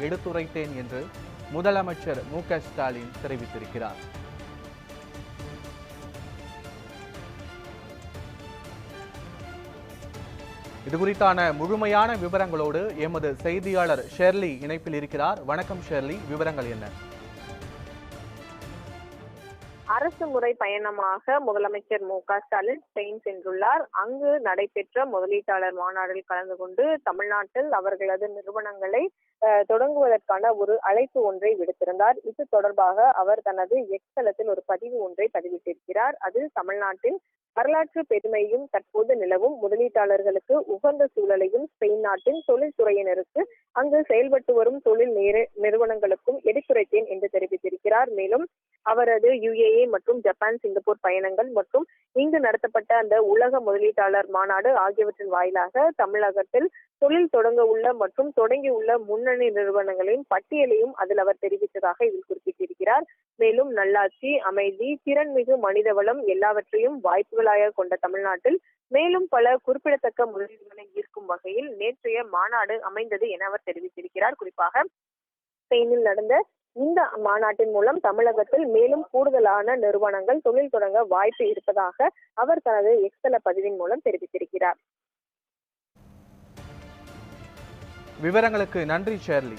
எடுத்துரைத்தேன் என்று முதலமைச்சர் மு க ஸ்டாலின் தெரிவித்திருக்கிறார். இதுகுறித்தான முழுமையான விவரங்களோடு எமது செய்தியாளர் ஷெர்லி இணைப்பில் இருக்கிறார். வணக்கம் ஷெர்லி விவரங்கள் என்ன? அரசு முறை பயணமாக முதலமைச்சர் மு க ஸ்டாலின் ஸ்பெயின் சென்றுள்ளார். அங்கு நடைபெற்ற முதலீட்டாளர் மாநாட்டில் கலந்து கொண்டு தமிழ்நாட்டில் அவர்களது நிறுவனங்களை தொடங்குவதற்கான ஒரு அழைப்பு ஒன்றை விடுத்திருந்தார். இது தொடர்பாக அவர் தனது எக்ஸ் ஒரு பதிவு ஒன்றை பதிவிட்டிருக்கிறார். அதில் தமிழ்நாட்டின் வரலாற்று பெருமையும் தற்போது நிலவும் முதலீட்டாளர்களுக்கு உகந்த சூழலையும் ஸ்பெயின் நாட்டின் தொழில்துறையினருக்கு அங்கு செயல்பட்டு வரும் தொழில் நிறுவனங்களுக்கும் எடுத்துரைத்தேன் என்று தெரிவித்திருக்கிறார். மேலும் அவரது யுஏஏ மற்றும் ஜப்பான் சிங்கப்பூர் பயணங்கள் மற்றும் இங்கு நடத்தப்பட்ட அந்த உலக முதலீட்டாளர் மாநாடு ஆகியவற்றின் வாயிலாக தமிழகத்தில் தொழில் தொடங்க உள்ள மற்றும் தொடங்கியுள்ள முன்னணி நிறுவனங்களின் பட்டியலையும் அதில் அவர் தெரிவித்ததாக இதில் குறிப்பிட்டிருக்கிறார். மேலும் நல்லாட்சி அமைதி திறன்மிகு மனிதவளம் எல்லாவற்றையும் வாய்ப்புகளாக கொண்ட தமிழ்நாட்டில் மேலும் பல குறிப்பிடத்தக்க முதலீடுகளை ஈர்க்கும் வகையில் நேற்றைய மாநாடு அமைந்தது என அவர் தெரிவித்திருக்கிறார். குறிப்பாக ஸ்பெயினில் நடந்த இந்த மாநாட்டின் மூலம் தமிழகத்தில் மேலும் கூடுதலான நிறுவனங்கள் தொழில் தொடங்க வாய்ப்பு இருப்பதாக அவர் தனது எக்ஸல பதிவின் மூலம் தெரிவித்திருக்கிறார். விவரங்களுக்கு நன்றி ஷேர்லி.